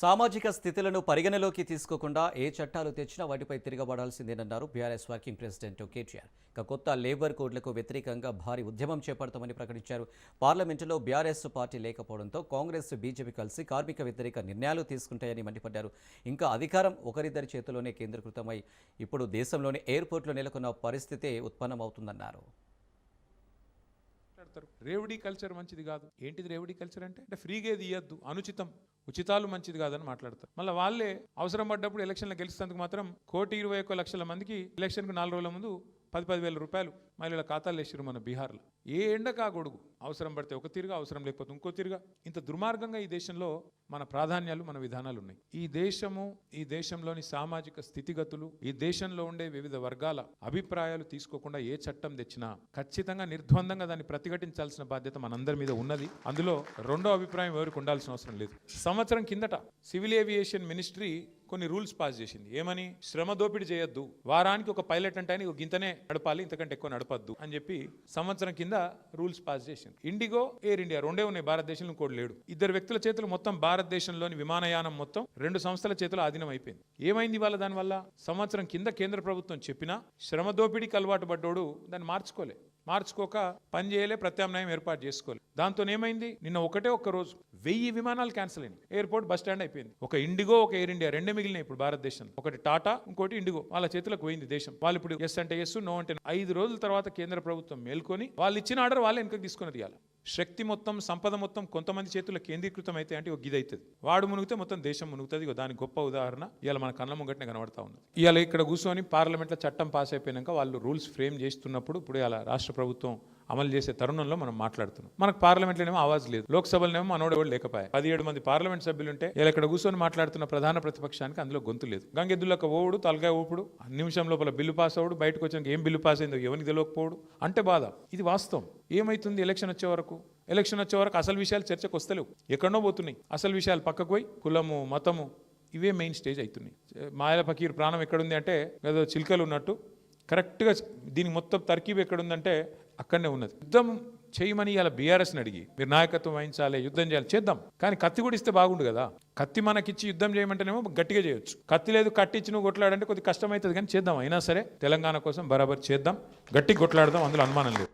సామాజిక స్థితులను పరిగణలోకి తీసుకోకుండా ఏ చట్టాలు తెచ్చినా వాటిపై తిరగబడాల్సిందేనన్నారు బీఆర్ఎస్ వర్కింగ్ ప్రెసిడెంట్ కేటీఆర్. ఇక కొత్త లేబర్ కోడ్లకు వ్యతిరేకంగా భారీ ఉద్యమం చేపడతామని ప్రకటించారు. పార్లమెంటులో బీఆర్ఎస్ పార్టీ లేకపోవడంతో కాంగ్రెస్ బీజేపీ కలిసి కార్మిక వ్యతిరేక నిర్ణయాలు తీసుకుంటాయని మండిపడ్డారు. ఇంకా అధికారం ఒకరిద్దరి చేతిలోనే కేంద్రీకృతమై ఇప్పుడు దేశంలోని ఎయిర్పోర్ట్లో నెలకొన్న పరిస్థితే ఉత్పన్నమవుతుందన్నారు. రేవడీ కల్చర్ మంచిది కాదు. ఏంటిది రేవడీ కల్చర్ అంటే? అంటే ఫ్రీగా ఇది ఇయ్యద్దు. అనుచితం. ఉచితాలు మంచిది కాదని మాట్లాడతారు. మళ్ళీ వాళ్ళే అవసరం పడ్డప్పుడు ఎలక్షన్లో గెలిచినందుకు మాత్రం కోటి ఇరవై ఒక్క లక్షల మందికి ఎలక్షన్కు నాలుగు రోజుల ముందు పది పది వేల మళ్ళీ మహిళల ఖాతాలు వేసారు మన బీహార్లో. ఏ ఎండకా గొడుగు? అవసరం పడితే ఒక తీరుగా అవసరం లేకపోతే ఇంకో తీరుగా. ఇంత దుర్మార్గంగా ఈ దేశంలో మన ప్రాధాన్యాలు మన విధానాలు ఉన్నాయి. ఈ దేశము ఈ దేశంలోని సామాజిక స్థితిగతులు ఈ దేశంలో ఉండే వివిధ వర్గాల అభిప్రాయాలు తీసుకోకుండా ఏ చట్టం తెచ్చినా ఖచ్చితంగా నిర్ద్వందంగా దాన్ని ప్రతిఘటించాల్సిన బాధ్యత మనందరి మీద ఉన్నది. అందులో రెండో అభిప్రాయం ఎవరికి ఉండాల్సిన అవసరం లేదు. సంవత్సరం కిందట సివిల్ ఏవియేషన్ మినిస్ట్రీ కొన్ని రూల్స్ పాస్ చేసింది. ఏమని? శ్రమ దోపిడీ చేయొద్దు. వారానికి ఒక పైలట్ అంటే ఆయనకి ఒక గింతనే నడపాలి ఇంతకంటే ఎక్కువ నడపద్దు అని చెప్పి సంవత్సరం కింద రూల్స్ పాస్ చేసింది. ఇండిగో ఎయిర్ ఇండియా రెండే ఉన్నాయి. భారతదేశంలో ఇంకోటి లేడు. ఇద్దరు వ్యక్తుల చేతులు మొత్తం భారతదేశంలోని విమానయానం మొత్తం రెండు సంస్థల చేతులు ఆధీనం అయిపోయింది. ఏమైంది వాళ్ళ దానివల్ల? సంవత్సరం కింద కేంద్ర ప్రభుత్వం చెప్పినా శ్రమ దోపిడీకి అలవాటు పడ్డోడు దాన్ని మార్చుకోలే. మార్చుకోక పని చేయలే ప్రత్యామ్నాయం ఏర్పాటు చేసుకోలేదు దాంతో ఏమైంది? నిన్న ఒకటే ఒక్క రోజు వెయ్యి విమానాలు క్యాన్సిల్ అయినాయి. ఎయిర్పోర్ట్ బస్ స్టాండ్ అయిపోయింది. ఒక ఇండిగో ఒక ఎయిర్ ఇండియా రెండే మిగిలినాయి ఇప్పుడు భారతదేశం ఒకటి టాటా ఇంకోటి ఇండిగో. వాళ్ళ చేతులకు పోయింది దేశం. వాళ్ళు ఇప్పుడు ఎస్ అంటే ఎస్ నో అంటే ఐదు రోజుల తర్వాత కేంద్ర ప్రభుత్వం మేల్కొని వాళ్ళు ఇచ్చిన ఆర్డర్ వాళ్ళు వెనకకి తీసుకుని తీయాలి. శక్తి మొత్తం సంపద మొత్తం కొంతమంది చేతుల్లో కేంద్రీకృతం అయితే అంటే ఒక గిది అవుతుంది వాడు మునిగితే మొత్తం దేశం మునుగుతుంది. ఇక దాని గొప్ప ఉదాహరణ ఇవాళ మన కళ్ళ ముంగట్నే కనబడతా ఉంది ఇవాళ ఇక్కడ కూర్చొని పార్లమెంట్లో చట్టం పాస్ అయిపోయినాక వాళ్ళు రూల్స్ ఫ్రేమ్ చేస్తున్నప్పుడు ఇప్పుడు ఇలా రాష్ట్ర ప్రభుత్వం అమలు చేసే తరుణంలో మనం మాట్లాడుతున్నాం. మనకు పార్లమెంట్లోనేమో ఆవాజ్ లేదు. లోక్సభలోనేమో మనోడు ఎవరు లేకపోయాయి పదిహేడు మంది పార్లమెంట్ సభ్యులుంటే ఇలా ఇక్కడ కూర్చొని మాట్లాడుతున్న ప్రధాన ప్రతిపక్షానికి అందులో గొంతు లేదు. గంగెద్దులకు ఓవుడు తలకాయ ఊపుడు ఆ నిమిషం లోపల బిల్లు పాస్ అవ్వడు బయటకు వచ్చాక ఏం బిల్లు పాస్ అయిందో ఎవరికి తెలియకపోవడు అంటే బాధ. ఇది వాస్తవం. ఏమైతుంది ఎలక్షన్ వచ్చే వరకు? ఎలక్షన్ వచ్చే వరకు అసలు విషయాలు చర్చకు వస్తలేవు. ఎక్కడో పోతున్నాయి. అసలు విషయాలు పక్కకు పోయి కులము మతము ఇవే మెయిన్ స్టేజ్ అవుతున్నాయి మాయల ఫకీర్ ప్రాణం ఎక్కడుంది అంటే ఏదో చిలుకలు ఉన్నట్టు కరెక్ట్గా దీనికి మొత్తం తర్కీబ్ ఎక్కడుందంటే అక్కడనే ఉన్నది. యుద్ధం చేయమని ఇలా బీఆర్ఎస్ని అడిగి మీరు నాయకత్వం వహించాలి యుద్ధం చేయాలి చేద్దాం. కానీ కత్తి కూడా ఇస్తే బాగుండు కదా. కత్తి మనకిచ్చి యుద్ధం చేయమంటేనేమో గట్టిగా చేయొచ్చు. కత్తి లేదు కట్టి ఇచ్చి నువ్వు కొట్లాడంటే కొద్దిగా కష్టమవుతుంది కానీ చేద్దాం. అయినా సరే తెలంగాణ కోసం బరాబర్ చేద్దాం. గట్టి కొట్లాడదాం అందులో అనుమానం లేదు.